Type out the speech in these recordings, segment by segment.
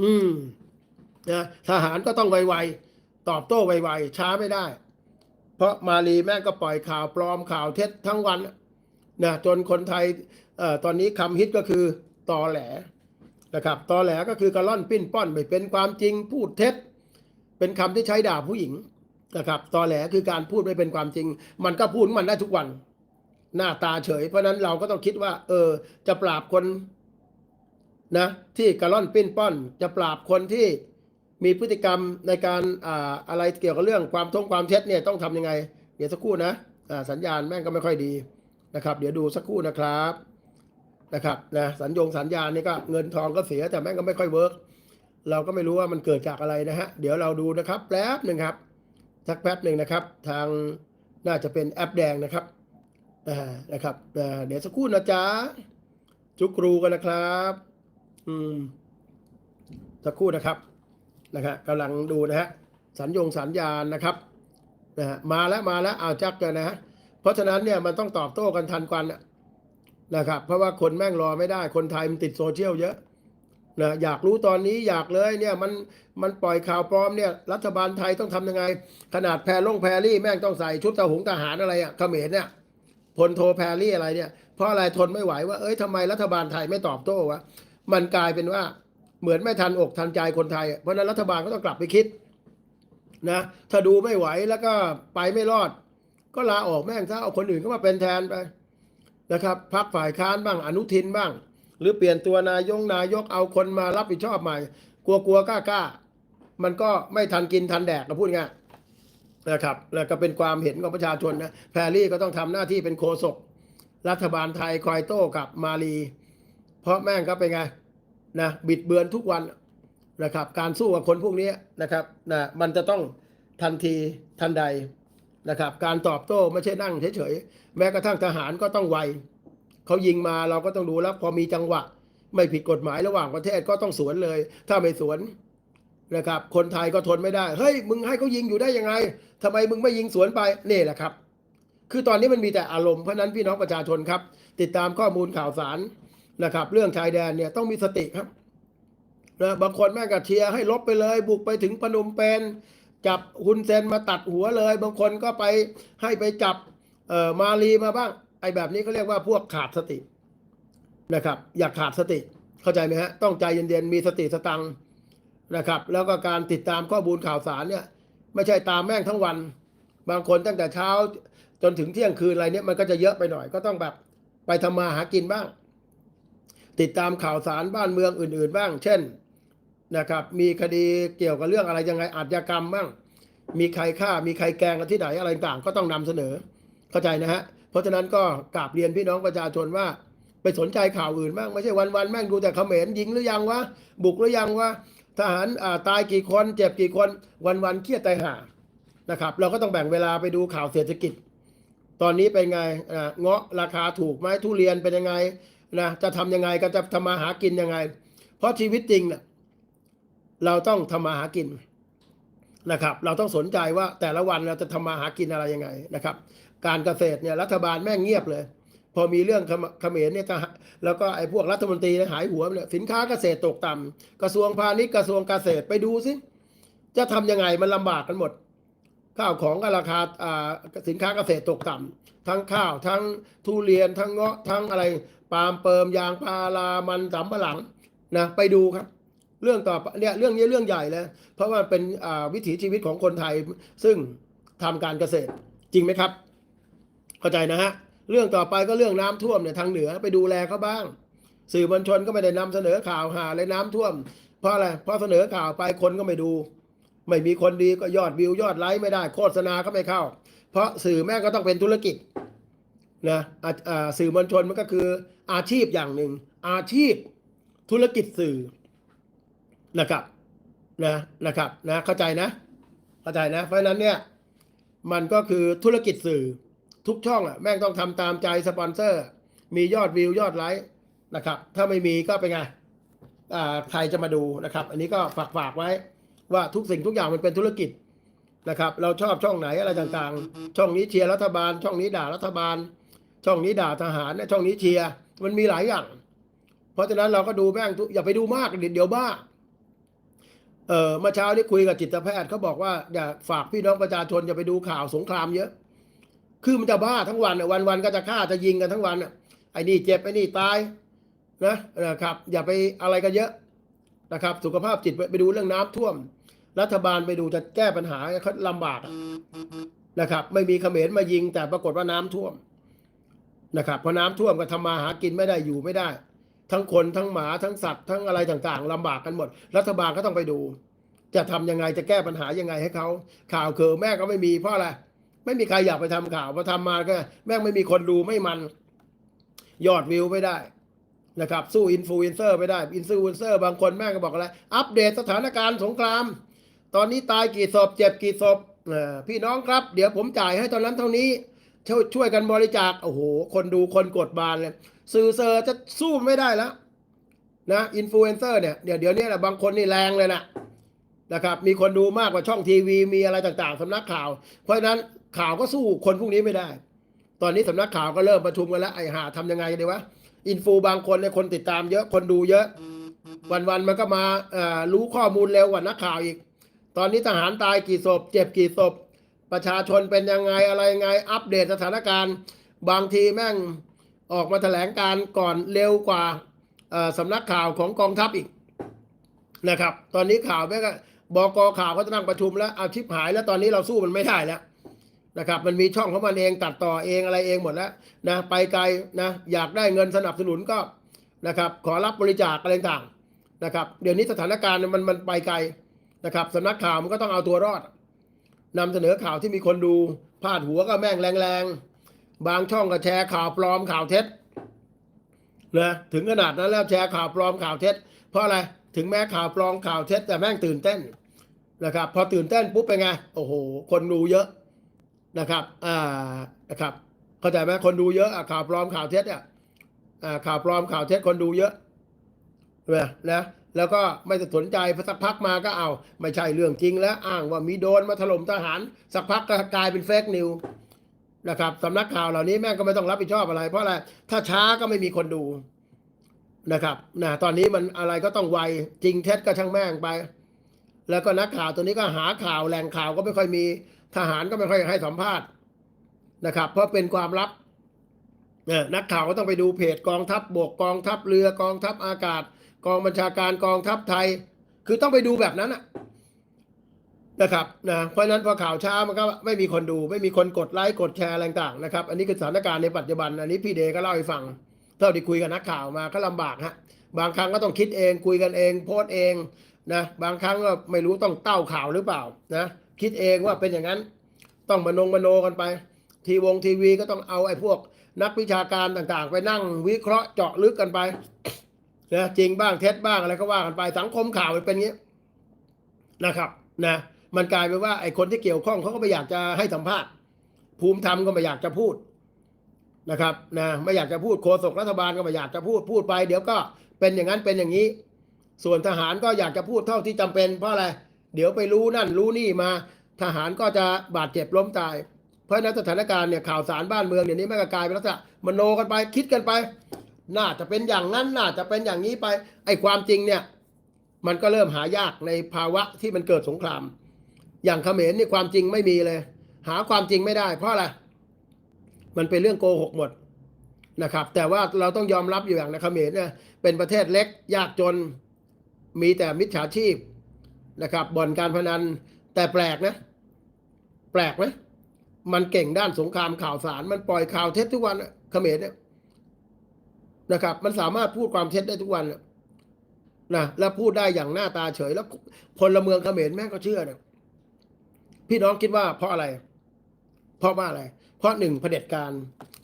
อืมนะทหารก็ต้องไวๆตอบโต้ไวๆช้าไม่ได้ เพราะมาลีแม่งก็ปล่อยข่าวปลอมข่าวเท็จทั้งวันนะจนคนไทยเอ่อตอนนี้คำฮิตก็คือตอแหลนะครับตอแหลก็คือกระล่อนปิ้นป้อนไม่เป็นความจริงพูดเท็จ เป็นคำที่ใช้ด่าผู้หญิงนะครับตอแหลคือการพูดไม่เป็นความจริง มันก็พูดมันได้ทุกวัน หน้าตาเฉย เพราะนั้นเราก็ต้องคิดว่า เออ จะปราบคน นะที่กระล่อนปิ้นป้อน จะปราบคนที่มีพฤติกรรมในการอ่าอะไรเกี่ยวกับเรื่องความทงความเท็จเนี่ยต้องทำยังไง เดี๋ยวสักครู่นะอ่าสัญญาณแม่งก็ไม่ค่อยดีนะครับ เดี๋ยวดูสักครู่นะครับนะครับนะสัญญงสัญญาณนี่ก็เงินทองก็เสียแต่แม่งก็ไม่ค่อยเวิร์กเราก็ไม่รู้ว่ามันเกิดจากอะไรนะฮะเดี๋ยวเราดูนะครับแป๊บหนึ่งครับสักแป๊บหนึ่งนะครับ ทางน่าจะเป็นแอปแดงนะครับอ่านะครับอ่าเดี๋ยวสักครู่นะจ๊ะจุกรูกันนะครับ อืมสักครู่นะครับนะฮะกำลังดูนะฮะสัญญงสัญญาณนะครับนะฮะมาแล้วมาแล้วเอาจักกันนะฮะเพราะฉะนั้นเนี่ยมันต้องตอบโต้กันทันควันน่ะนะครับ เพราะว่าคนแม่งรอไม่ได้ คนไทยมันติดโซเชียลเยอะนะอยากรู้ตอนนี้อยากเลยเนี่ยมันมันปล่อยข่าวปลอมเนี่ยรัฐบาลไทยต้องทำยังไง ขนาดแพรลงแพรรี่แม่งต้องใส่ชุดทหงทหารอะไรอะเขมรเนี่ยพลโทแพรรี่อะไรเนี่ยเพราะอะไรทนไม่ไหวว่าเอ้ยทำไมรัฐบาลไทยไม่ตอบโต้วะ มันกลายเป็นว่าเหมือนไม่ทันอกทันใจคนไทย เพราะนั้นรัฐบาลก็ต้องกลับไปคิดนะถ้าดูไม่ไหวแล้วก็ไปไม่รอด ก็ลาออกแม่งซะเอาคนอื่นเข้ามาเป็นแทนไปนะครับพักฝ่ายค้านบ้างอนุทินบ้าง หรือเปลี่ยนตัวนายงนายกเอาคนมารับผิดชอบใหม่ กลัวกลัวกล้ากล้ามันก็ไม่ทันกินทันแดกก็พูดง่ายนะครับแล้วก็เป็นความเห็นของประชาชนนะแพรรี่ก็ต้องทำหน้าที่เป็นโฆษกรัฐบาลไทยคอยโต้กับมาลี เพราะแม่งก็เป็นไงนะบิดเบือนทุกวันนะครับ การสู้กับคนพวกนี้นะครับนะมันจะต้องทันทีทันใดนะครับ การตอบโต้ไม่ใช่นั่งเฉยๆแม้กระทั่งทหารก็ต้องไวเขายิงมาเราก็ต้องดูแล้วพอมีจังหวะ ไม่ผิดกฎหมายระหว่างประเทศก็ต้องสวนเลย ถ้าไม่สวนนะครับ คนไทยก็ทนไม่ได้ เฮ้ย มึงให้เขายิงอยู่ได้ยังไงทำไมมึงไม่ยิงสวนไปนี่แหละครับ คือตอนนี้มันมีแต่อารมณ์เพราะนั้นพี่น้องประชาชนครับ ติดตามข้อมูลข่าวสาร นะครับ เรื่องชายแดนเนี่ยต้องมีสติครับนะบางคนแม่งก็เชียร์ให้ลบไปเลย บุกไปถึงพนมเปญจับฮุนเซนมาตัดหัวเลย บางคนก็ไปให้ไปจับเอ่อมาลีมาบ้าง ไอ้แบบนี้ก็เรียกว่าพวกขาดสตินะครับ อย่าขาดสติ เข้าใจไหมฮะต้องใจเย็นๆมีสติสตังนะครับ แล้วก็การติดตามข้อมูลข่าวสารเนี่ย ไม่ใช่ตามแม่งทั้งวัน บางคนตั้งแต่เช้าจนถึงเที่ยงคืนอะไรเนี่ยมันก็จะเยอะไปหน่อยก็ต้องแบบไปทำมาหากินบ้าง ติดตามข่าวสารบ้านเมืองอื่น ๆ บ้าง เช่นนะครับ มีคดีเกี่ยวกับเรื่องอะไรยังไงอาชญากรรมบ้าง มีใครฆ่ามีใครแกงกันที่ไหนอะไรต่างก็ต้องนำเสนอเข้าใจนะฮะเพราะฉะนั้นก็กราบเรียนพี่น้องประชาชนว่าไปสนใจข่าวอื่นบ้างไม่ใช่วันๆแม่งดูแต่เขมรยิงหรือยังวะบุกหรือยังวะทหารอ่าตายกี่คนเจ็บกี่คนวันๆเครียดตายห่านะครับ เราก็ต้องแบ่งเวลาไปดูข่าวเศรษฐกิจ ตอนนี้เป็นไงเงาะราคาถูกไหมทุเรียนเป็นยังไง นะจะทำยังไงก็จะทำมาหากินยังไง เพราะชีวิตจริงเนี่ยเราต้องทำมาหากินนะครับ เราต้องสนใจว่าแต่ละวันเราจะทำมาหากินอะไรยังไงนะครับ การเกษตรเนี่ยรัฐบาลแม่งเงียบเลย พอมีเรื่องเขมเขมรเนี่ยแล้วก็ไอ้พวกรัฐมนตรีเนี่ยหายหัวเนี่ยสินค้าเกษตรตกต่ำกระทรวงพาณิชย์กระทรวงเกษตรไปดูสิจะทำยังไงมันลำบากกันหมด ข้าวของก็ราคาอ่าสินค้าเกษตรตกต่ำทั้งข้าวทั้งทุเรียนทั้งเงาะทั้งอะไร ปาล์มเปิมยางพารามันสำปะหลังนะไปดูครับ เรื่องต่อเนี่ยเรื่องนี้เรื่องใหญ่เลยเพราะว่าเป็นวิถีชีวิตของคนไทยซึ่งทำการเกษตรจริงไหมครับ เข้าใจนะฮะเรื่องต่อไปก็เรื่องน้ำท่วมเนี่ยทางเหนือไปดูแลเขาบ้าง สื่อมวลชนก็ไม่ได้นำเสนอข่าวหาเลยน้ำท่วม เพราะอะไรเพราะเสนอข่าวไปคนก็ไม่ดู ไม่มีคนดีก็ยอดวิวยอดไลค์ไม่ได้ โฆษณาก็ไม่เข้า เพราะสื่อแม่ก็ต้องเป็นธุรกิจ นะสื่อมวลชนมันก็คืออาชีพอย่างหนึ่ง อาชีพธุรกิจสื่อนะครับนะนะครับนะเข้าใจนะเข้าใจนะ เพราะนั้นเนี่ยมันก็คือธุรกิจสื่อทุกช่องอะแม่งต้องทำตามใจสปอนเซอร์ มียอดวิวยอดไลค์นะครับ ถ้าไม่มีก็เป็นไงใครจะมาดูนะครับ อันนี้ก็ฝากฝากไว้ว่าทุกสิ่งทุกอย่างมันเป็นธุรกิจนะครับ เราชอบช่องไหนอะไรต่างๆ ช่องนี้เชียร์รัฐบาล ช่องนี้ด่ารัฐบาล ช่องนี้ด่าทหารเนี่ยช่องนี้เชียร์มันมีหลายอย่าง เพราะฉะนั้นเราก็ดูแม่งอย่าไปดูมากเดี๋ยวบ้าเออเมื่อเช้านี้คุยกับจิตแพทย์เขาบอกว่าอย่าฝากพี่น้องประชาชนอย่าไปดูข่าวสงครามเยอะ คือมันจะบ้าทั้งวันวันวันก็จะฆ่าจะยิงกันทั้งวันน่ะไอ้นี่เจ็บไอ้นี่ตายนะนะครับ อย่าไปอะไรกันเยอะนะครับ สุขภาพจิตไปไปดูเรื่องน้ำท่วม รัฐบาลไปดูจะแก้ปัญหาเขาลำบากนะครับ ไม่มีเขมรมายิงแต่ปรากฏว่าน้ำท่วม นะครับพอน้ำท่วมก็ทำมาหากินไม่ได้อยู่ไม่ได้ ทั้งคนทั้งหมาทั้งสัตว์ทั้งอะไรต่างๆลำบากกันหมด รัฐบาลก็ต้องไปดู จะทำยังไงจะแก้ปัญหายังไงให้เขาข่าวเคือแม่ก็ไม่มีเพราะอะไรไม่มีใครอยากไปทำข่าวพอทำมาก็ แม่งไม่มีคนดูไม่มัน ยอดวิวไม่ได้นะครับสู้อินฟลูเอนเซอร์ไม่ได้อินฟลูเอนเซอร์บางคนแม่ก็บอกอะไรอัปเดตสถานการณ์สงคราม ตอนนี้ตายกี่ศพเจ็บกี่ศพพี่น้องครับ เดี๋ยวผมจ่ายให้ตอนนั้นเท่านี้ ช่วยช่วยกันบริจาคโอ้โห คนดูคนกดบานเลย สื่อเซอร์จะสู้ไม่ได้แล้วนะอินฟลูเอนเซอร์เนี่ยเดี๋ยวเดี๋ยวนี้แหละบางคนนี่แรงเลยนะนะครับมีคนดูมากกว่าช่องทีวี มีอะไรต่างๆสำนักข่าว เพราะฉะนั้นข่าวก็สู้คนพวกนี้ไม่ได้ ตอนนี้สำนักข่าวก็เริ่มประชุมกันแล้วไอ้หาทำยังไงดีวะอินฟูบางคนเนี่ยคนติดตามเยอะคนดูเยอะ วันๆมันก็มาอ่อรู้ข้อมูลเร็วกว่านักข่าวอีก ตอนนี้ทหารตายกี่ศพ เจ็บกี่ศพ ประชาชนเป็นยังไงอะไรไง อัปเดตสถานการณ์ บางทีแม่งออกมาแถลงการก่อนเร็วกว่าสำนักข่าวของกองทัพอีกนะครับ ตอนนี้ข่าวแม่งก็บกข่าวก็จะนั่งประชุมแล้วเอาชิปหายแล้วตอนนี้เราสู้มันไม่ได้แล้วนะครับ มันมีช่องของมันเองตัดต่อเองอะไรเองหมดแล้วนะไปไกลนะอยากได้เงินสนับสนุนก็นะครับ ขอรับบริจาคอะไรต่างนะครับ เดี๋ยวนี้สถานการณ์มันมันไปไกลนะครับสำนักข่าวมันก็ต้องเอาตัวรอด นำเสนอข่าวที่มีคนดูพาดหัวก็แม่งแรงๆ บางช่องก็แชร์ข่าวปลอมข่าวเท็จนะถึงขนาดนั้นแล้วแชร์ข่าวปลอมข่าวเท็จ เพราะอะไรถึงแม้ข่าวปลอมข่าวเท็จแต่แม่งตื่นเต้นนะครับพอตื่นเต้นปุ๊บเป็นไงโอ้โห คนดูเยอะนะครับอ่านะครับเข้าใจไหมคนดูเยอะข่าวปลอมข่าวเท็จอะอ่าข่าวปลอมข่าวเท็จคนดูเยอะใช่ไหมนะ แล้วก็ไม่สนใจพอสักพักมาก็เอา ไม่ใช่เรื่องจริงแล้วอ้างว่ามีโดนมาถล่มทหาร สักพักก็กลายเป็นเฟกนิวนะครับสำนักข่าวเหล่านี้แม่งก็ไม่ต้องรับผิดชอบอะไร เพราะอะไรถ้าช้าก็ไม่มีคนดูนะครับนะตอนนี้มันอะไรก็ต้องไวจริงเท็จก็ช่างแม่งไป แล้วก็นักข่าวตัวนี้ก็หาข่าวแหล่งข่าวก็ไม่ค่อยมีทหารก็ไม่ค่อยให้สัมภาษณ์นะครับ เพราะเป็นความลับนักข่าวก็ต้องไปดูเพจกองทัพบบกกองทัพเรือกองทัพอากาศ กองบัญชาการกองทัพไทย คือต้องไปดูแบบนั้นอะนะครับนะเพราะนั้นพอข่าวช้ามันก็ไม่มีคนดูไม่มีคนกดไลค์กดแชร์อะไรต่างนะครับ อันนี้คือสถานการณ์ในปัจจุบัน อันนี้พี่เดก็เล่าให้ฟังเท่าที่คุยกับนักข่าวมาก็ลำบากฮะบางครั้งก็ต้องคิดเองคุยกันเองโพสต์เองนะบางครั้งก็ไม่รู้ต้องเต้าข่าวหรือเปล่านะคิดเองว่าเป็นอย่างนั้น ต้องมโนงมโนกันไป ทีวงทีวีก็ต้องเอาไอ้พวกนักวิชาการต่างๆ ไปนั่งวิเคราะห์เจาะลึกกันไป นะจริงบ้างเท็จบ้างอะไรก็ว่ากันไปสังคมข่าวมันเป็นอย่างนี้นะครับ นะ มันกลายเป็นว่าไอ้คนที่เกี่ยวข้องเขาก็ไม่อยากจะให้สัมภาษณ์ ภูมิธรรมก็ไม่อยากจะพูดนะครับนะไม่อยากจะพูดโฆษกรัฐบาลก็ไม่อยากจะพูดพูดไป เดี๋ยวก็เป็นอย่างนั้นเป็นอย่างนี้ ส่วนทหารก็อยากจะพูดเท่าที่จำเป็นเพราะอะไรเดี๋ยวไปรู้นั่นรู้นี่มาทหารก็จะบาดเจ็บล้มตาย เพราะนั้นสถานการณ์เนี่ยข่าวสารบ้านเมืองเดี๋ยวนี้ไม่ก็กลายเป็นลักษณะมโนกันไปคิดกันไป น่าจะเป็นอย่างนั้นน่าจะเป็นอย่างนี้ไป ไอ้ความจริงเนี่ย มันก็เริ่มหายากในภาวะที่มันเกิดสงคราม อย่างเขมรนี่ความจริงไม่มีเลย หาความจริงไม่ได้ เพราะอะไรมันเป็นเรื่องโกหกหมดนะครับ แต่ว่าเราต้องยอมรับอยู่อย่างนะเขมรเนี่ยเป็นประเทศเล็กยากจนมีแต่มิจฉาชีพนะครับบ่อนการพนันแต่แปลกนะ แปลกไหมมันเก่งด้านสงครามข่าวสาร มันปล่อยข่าวเท็จทุกวันเขมรเนี่ย นะครับ มันสามารถพูดความเท็จได้ทุกวันนะแล้วพูดได้อย่างหน้าตาเฉย แล้วพลเมืองเขมรแม่งก็เชื่อเนี่ยพี่น้องคิดว่าเพราะอะไร เพราะว่าอะไร เพราะหนึ่งเผด็จการ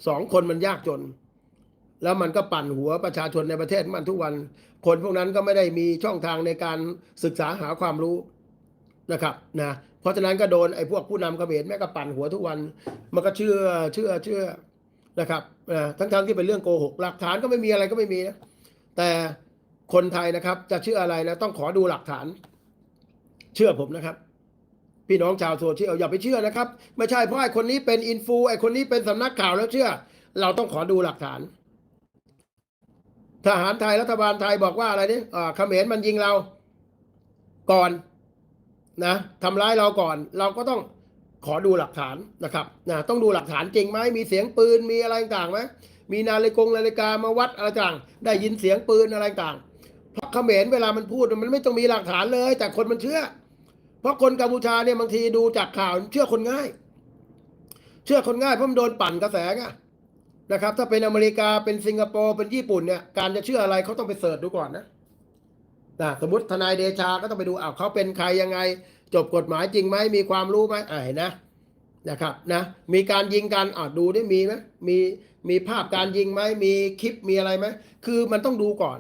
สองคนมันยากจน แล้วมันก็ปั่นหัวประชาชนในประเทศมันทุกวัน คนพวกนั้นก็ไม่ได้มีช่องทางในการศึกษาหาความรู้นะครับนะเพราะฉะนั้นก็โดนไอ้พวกผู้นำเขมรแม่ก็ปั่นหัวทุกวัน มันก็เชื่อเชื่อเชื่อ นะครับนะทั้งๆที่เป็นเรื่องโกหกหลักฐานก็ไม่มีอะไรก็ไม่มีนะแต่คนไทยนะครับ จะเชื่ออะไรนะต้องขอดูหลักฐาน เชื่อผมนะครับ พี่น้องชาวโซเชียลอย่าไปเชื่อนะครับ ไม่ใช่เพราะไอ้คนนี้เป็นอินฟูไอ้คนนี้เป็นสำนักข่าวแล้วเชื่อ เราต้องขอดูหลักฐาน ทหารไทยรัฐบาลไทยบอกว่าอะไรนี่อ่าเขมรมันยิงเราก่อนนะทำร้ายเราก่อน เราก็ต้อง ขอดูหลักฐานนะครับนะต้องดูหลักฐานจริงไหมมีเสียงปืนมีอะไรต่างไหมมีนาฬิกงนาฬิกามาวัดอะไรต่างได้ยินเสียงปืนอะไรต่างเพราะเขมรเวลามันพูดมันไม่ต้องมีหลักฐานเลย แต่คนมันเชื่อ เพราะคนกัมพูชาเนี่ยบางทีดูจากข่าวเชื่อคนง่าย เชื่อคนง่ายเพราะมันโดนปั่นกระแสไงนะครับ ถ้าเป็นอเมริกาเป็นสิงคโปร์เป็นญี่ปุ่นเนี่ยการจะเชื่ออะไรเขาต้องไปเสิร์ชดูก่อนนะนะสมมติทนายเดชาก็ต้องไปดูอ้าวเขาเป็นใครยังไง จบกฎหมายจริงไหมมีความรู้ไหมอ่านะนะครับนะมีการยิงกันอ่าดูได้มีไหมมีมีภาพการยิงไหมมีคลิปมีอะไรไหมคือมันต้องดูก่อน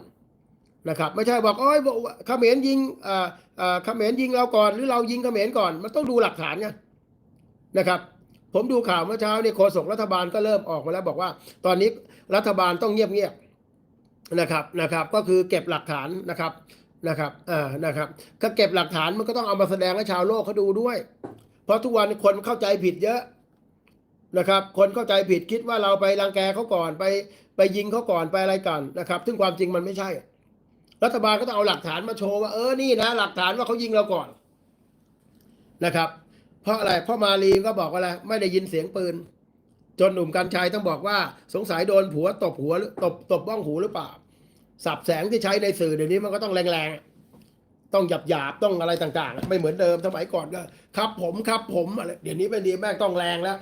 นะครับ ไม่ใช่บอกโอ้ยบอกว่าเขมรยิงอ่าอ่าเขมรยิงเราก่อน หรือเรายิงเขมรก่อน มันต้องดูหลักฐานไงนะครับ ผมดูข่าวเมื่อเช้านี่โฆษกรัฐบาลก็เริ่มออกมาแล้วบอกว่า ตอนนี้รัฐบาลต้องเงียบๆนะครับนะครับ ก็คือเก็บหลักฐานนะครับ นะครับอ่านะครับก็เก็บหลักฐานมันก็ต้องเอามาแสดงให้ชาวโลกเขาดูด้วย เพราะทุกวันคนเข้าใจผิดเยอะนะครับ คนเข้าใจผิดคิดว่าเราไปรังแกเขาก่อนไป ไปยิงเขาก่อนไปอะไรกันนะครับ ซึ่งความจริงมันไม่ใช่ รัฐบาลก็ต้องเอาหลักฐานมาโชว์ว่าเออนี่นะ หลักฐานว่าเขายิงเราก่อนนะครับ เพราะอะไรเพราะมาลีก็บอกว่าอะไรไม่ได้ยินเสียงปืน จนหนุ่มกัญชัยต้องบอกว่า สงสัยโดนผัวตบหัวตบตบบ้องหูหรือเปล่า สับแสงที่ใช้ในสื่อเดี๋ยวนี้มันก็ต้องแรงๆ ต้องหยาบหยาบๆต้องอะไรต่างๆ ไม่เหมือนเดิมสมัยก่อนก็ครับผมครับผมอะไรเดี๋ยวนี้ไม่ดีแม่งต้องแรงแล้ว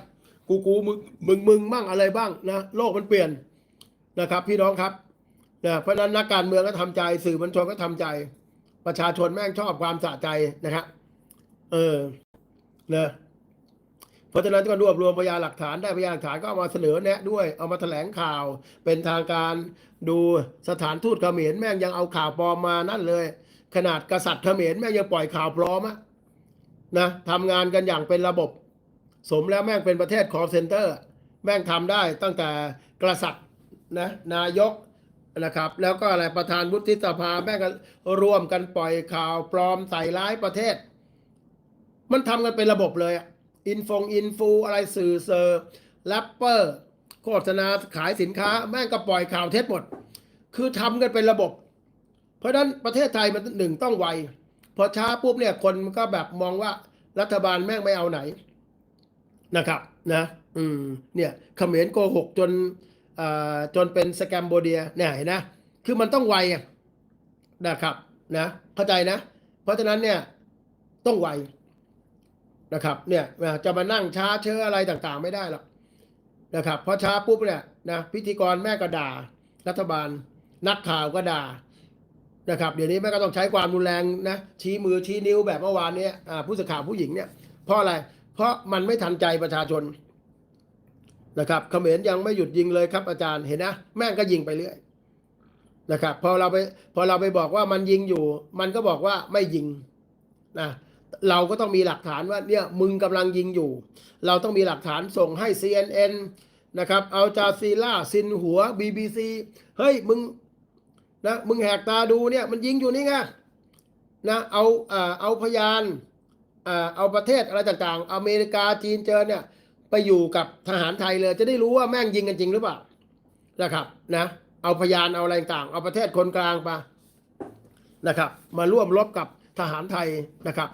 กูกูมึงมึงมึงมั่งอะไรบ้างนะโลกมันเปลี่ยนนะครับ พี่น้องครับนะเพราะนั้นนักการเมืองก็ทำใจสื่อมวลชนก็ทำใจ ประชาชนแม่งชอบความสะใจนะครับเออนะ เพราะฉะนั้นก็รวบรวมพยานหลักฐานได้พยานหลักฐานก็เอามาเสนอแนะด้วย เอามาแถลงข่าว เป็นทางการดูสถานทูตเขมรแม่งยังเอาข่าวปลอมมานั่นเลย ขนาดกษัตริย์เขมรแม่งยังปล่อยข่าวปลอมอะนะทำงานกันอย่างเป็นระบบ สมแล้วแม่งเป็นประเทศ call center แม่งทำได้ตั้งแต่กษัตริย์นะนายกนะครับแล้วก็อะไรประธานวุฒิสภาแม่งก็ร่วมกันปล่อยข่าวปลอมใส่ร้ายประเทศ มันทำกันเป็นระบบเลยอะ อินฟงอินฟูอะไรสื่อเซอร์แรปเปอร์โฆษณาขายสินค้า แม่งก็ปล่อยข่าวเท็จหมด คือทำกันเป็นระบบ เพราะนั้นประเทศไทยมันหนึ่งต้องไว พอช้าปุ๊บเนี่ยคนมันก็แบบมองว่ารัฐบาลแม่งไม่เอาไหนนะครับนะ อืมเนี่ยเขมรโกหกจนอ่าจนเป็นสแกมโบเดียเนี่ยเห็นนะ คือมันต้องไวนะครับนะเข้าใจนะ เพราะฉะนั้นเนี่ยต้องไว นะครับเนี่ยจะมานั่งช้าเชื้ออะไรต่างๆ ไม่ได้หรอกนะครับพราะช้าปุ๊บเนี่ยนะพิธีกรแม่ก็ด่ารัฐบาล นักข่าวก็ด่านะครับเดี๋ยวนี้แม่ก็ต้องใช้ความรุนแรงนะชี้มือชี้นิ้วแบบเมื่อวานเนี้ยผู้สื่อข่าวผู้หญิงเนี่ยเพราะอะไร เพราะมันไม่ทันใจประชาชนนะครับเขมรยังไม่หยุดยิงเลยครับอาจารย์เห็นนะแม่งก็ยิงไปเรื่อยนะครับพอเราไปพอเราไปบอกว่ามันยิงอยู่ มันก็บอกว่าไม่ยิงนะ เราก็ต้องมีหลักฐานว่าเนี่ยมึงกำลังยิงอยู่ เราต้องมีหลักฐานส่งให้ CNN นะครับเอาจาซีล่าซินหัว BBC เฮ้ยมึงนะมึงแหกตาดูเนี่ยมันยิงอยู่นี่ไงนะเอาเออเอาพยานเออเอาประเทศอะไรต่างๆ อเมริกาจีนเจอเนี่ยไปอยู่กับทหารไทยเลย จะได้รู้ว่าแม่งยิงกันจริงหรือเปล่านะครับนะเอาพยานเอาอะไรต่างๆเอาประเทศคนกลางไปนะครับ มาร่วมรบกับทหารไทยนะครับ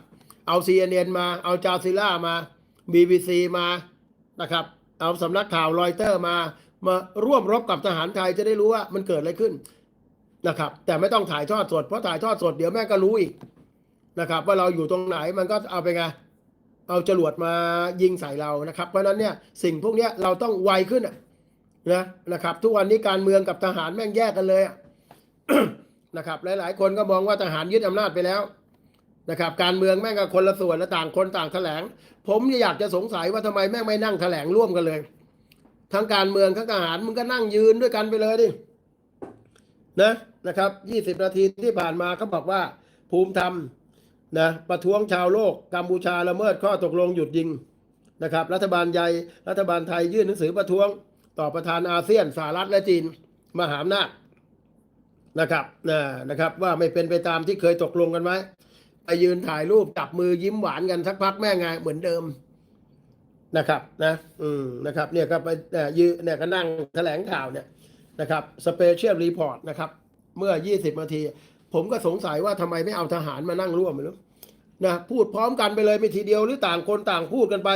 เอา CNN มา เอาจาซิล่ามา BBC มานะครับ เอาสำนักข่าวรอยเตอร์มา มาร่วมรบกับทหารไทยจะได้รู้ว่ามันเกิดอะไรขึ้นนะครับ แต่ไม่ต้องถ่ายทอดสดเพราะถ่ายทอดสดเดี๋ยวแม่งก็รู้อีกนะครับ ว่าเราอยู่ตรงไหนมันก็เอาไปไงเอาจรวดมายิงใส่เรานะครับ เพราะนั้นเนี่ยสิ่งพวกนี้เราต้องไวขึ้นนะนะครับ ทุกวันนี้การเมืองกับทหารแม่งแยกกันเลยนะครับ หลาย ๆ คนก็มองว่าทหารยึดอำนาจไปแล้ว นะครับการเมืองแม่งก็คนละส่วนและต่างคนต่างแถลง ผมอยากจะสงสัยว่าทำไมแม่งไม่นั่งแถลงร่วมกันเลย ทั้งการเมืองทั้งทหารมึงก็นั่งยืนด้วยกันไปเลยดินะนะครับยี่สิบนาทีที่ผ่านมาเขาบอกว่า ภูมิธรรมนะประท้วงชาวโลกกัมพูชาละเมิดข้อตกลงหยุดยิงนะครับ รัฐบาลใหญ่รัฐบาลไทยยื่นหนังสือประท้วง ต่อประธานอาเซียนสหรัฐและจีนมหาอำนาจนะครับนะนะครับ ว่าไม่เป็นไปตามที่เคยตกลงกันไว้ ไปยืนถ่ายรูปจับมือยิ้มหวานกันสักพักแม่งไงเหมือนเดิมนะครับนะอืมนะครับเนี่ยก็ไปเนี่ยยืนเนี่ยก็นั่งแถลงข่าวเนี่ยนะครับสเปเชียลรีพอร์ตนะครับ เมื่อ 20นาที ผมก็สงสัยว่าทำไมไม่เอาทหารมานั่งร่วมไม่รู้นะพูดพร้อมกันไปเลยไม่ทีเดียวหรือต่างคนต่างพูดกันไป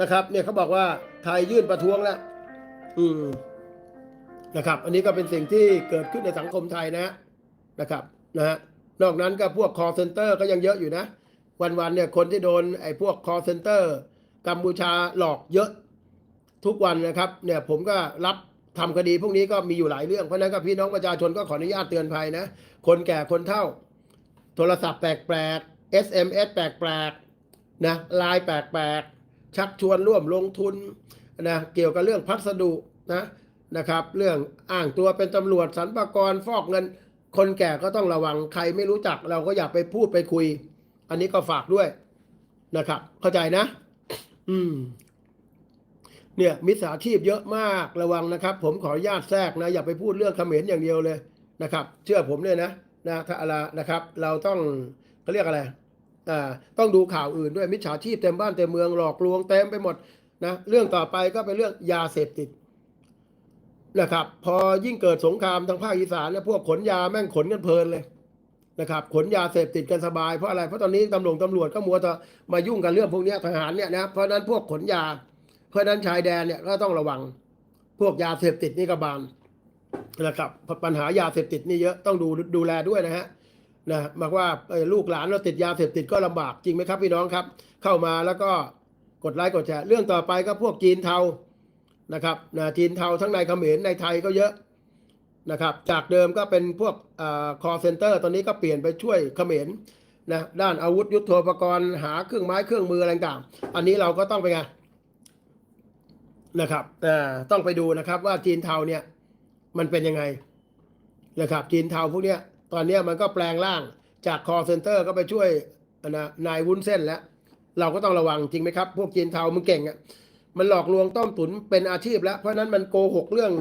นะครับเนี่ยเขาบอกว่าไทยยื่นประท้วงแล้วอืมนะครับ อันนี้ก็เป็นสิ่งที่เกิดขึ้นในสังคมไทยนะนะครับนะฮะ นอกนั้นก็พวก call center ก็ยังเยอะอยู่นะ วันๆเนี่ยคนที่โดนไอ้พวก call center กัมพูชาหลอกเยอะทุกวันนะครับเนี่ยผมก็รับทำคดีพวกนี้ก็มีอยู่หลายเรื่อง เพราะฉะนั้นก็พี่น้องประชาชนก็ขออนุญาตเตือนภัยนะ คนแก่คนเฒ่า โทรศัพท์แปลกๆ SMS แปลกๆนะไลน์แปลกๆ ชักชวนร่วมลงทุนนะเกี่ยวกับเรื่องพัสดุนะนะครับ เรื่องอ้างตัวเป็นตำรวจสรรพากรฟอกเงิน คนแก่ก็ต้องระวังใครไม่รู้จักเราก็อย่าไปพูดไปคุย อันนี้ก็ฝากด้วยนะครับ เข้าใจนะ อืม เนี่ยมิจฉาชีพเยอะมากระวังนะครับ ผมขออนุญาตแทรกนะ อย่าไปพูดเรื่องเขมรอย่างเดียวเลยนะครับ เชื่อผมเลยนะนะถ้าอะไรนะครับ เราต้องเขาเรียกอะไรอ่าต้องดูข่าวอื่นด้วยมิจฉาชีพเต็มบ้านเต็มเมืองหลอกลวงเต็มไปหมดนะเรื่องต่อไปก็เป็นเรื่องยาเสพติด นะครับ พอยิ่งเกิดสงครามทางภาคอีสานเนี่ยพวกขนยาแม่งขนกันเพลินเลยนะครับขนยาเสพติดกันสบายเพราะอะไรเพราะตอนนี้ตำรวจตำรวจก็มัวแต่มายุ่งกันเรื่องพวกนี้ทหารเนี่ยนะเพราะนั้นพวกขนยา เพราะนั้นชายแดนเนี่ยก็ต้องระวัง พวกยาเสพติดนี่ก็บานนะครับปัญหายาเสพติดนี่เยอะต้องดูดูแลด้วยนะฮะนะบอกว่าลูกหลานเราติดยาเสพติดก็ลำบากจริงไหมครับพี่น้องครับ เข้ามาแล้วก็กดไลค์กดแชร์เรื่องต่อไปก็พวกจีนเทา นะครับนะจีนเทาทั้งในเขมรในไทยก็เยอะนะครับ จากเดิมก็เป็นพวกคอเซ็นเตอร์ตอนนี้ก็เปลี่ยนไปช่วยเขมรนะด้านอาวุธยุทโธปกรณ์หาเครื่องไม้เครื่องมืออะไรต่างอันนี้เราก็ต้องไปไงนะครับต้องไปดูนะครับว่าจีนเทาเนี่ยมันเป็นยังไงนะครับจีนเทาพวกเนี้ยตอนเนี้ยมันก็แปลงร่างจากคอเซ็นเตอร์ก็ไปช่วยนะนายวุ้นเส้นแล้ว เราก็ต้องระวังจริงไหมครับ พวกจีนเทามันเก่งอะ มันหลอกลวงต้มตุ๋นเป็นอาชีพแล้ว เพราะนั้นมันโกหกเรื่อง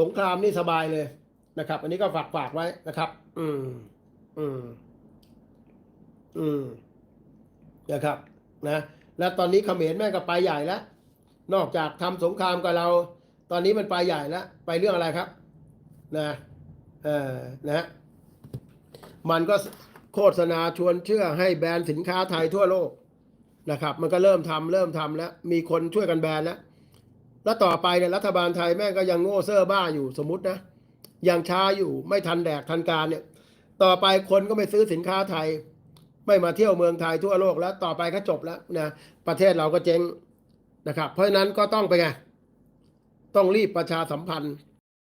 สงครามนี่สบายเลยนะครับ อันนี้ก็ฝากฝากไว้นะครับ อืม อืม อืม นะครับ นะ แล้วตอนนี้เขมรแม่งก็ไปใหญ่แล้ว นอกจากทำสงครามกับเรา ตอนนี้มันไปใหญ่แล้ว ไปเรื่องอะไรครับ นะ เออนะ มันก็โฆษณาชวนเชื่อให้แบรนด์สินค้าไทยทั่วโลก นะครับ มันก็เริ่มทำเริ่มทำแล้ว มีคนช่วยกันแบนแล้ว แล้วต่อไปเนี่ยรัฐบาลไทยแม่งก็ยังโง่เซ่อบ้าอยู่สมมตินะยังช้าอยู่ไม่ทันแดกทันการเนี่ย ต่อไปคนก็ไม่ซื้อสินค้าไทย ไม่มาเที่ยวเมืองไทยทั่วโลกแล้ว ต่อไปก็จบแล้วนะประเทศเราก็เจ๊งนะครับ เพราะฉะนั้นก็ต้องไปไงต้องรีบประชาสัมพันธ์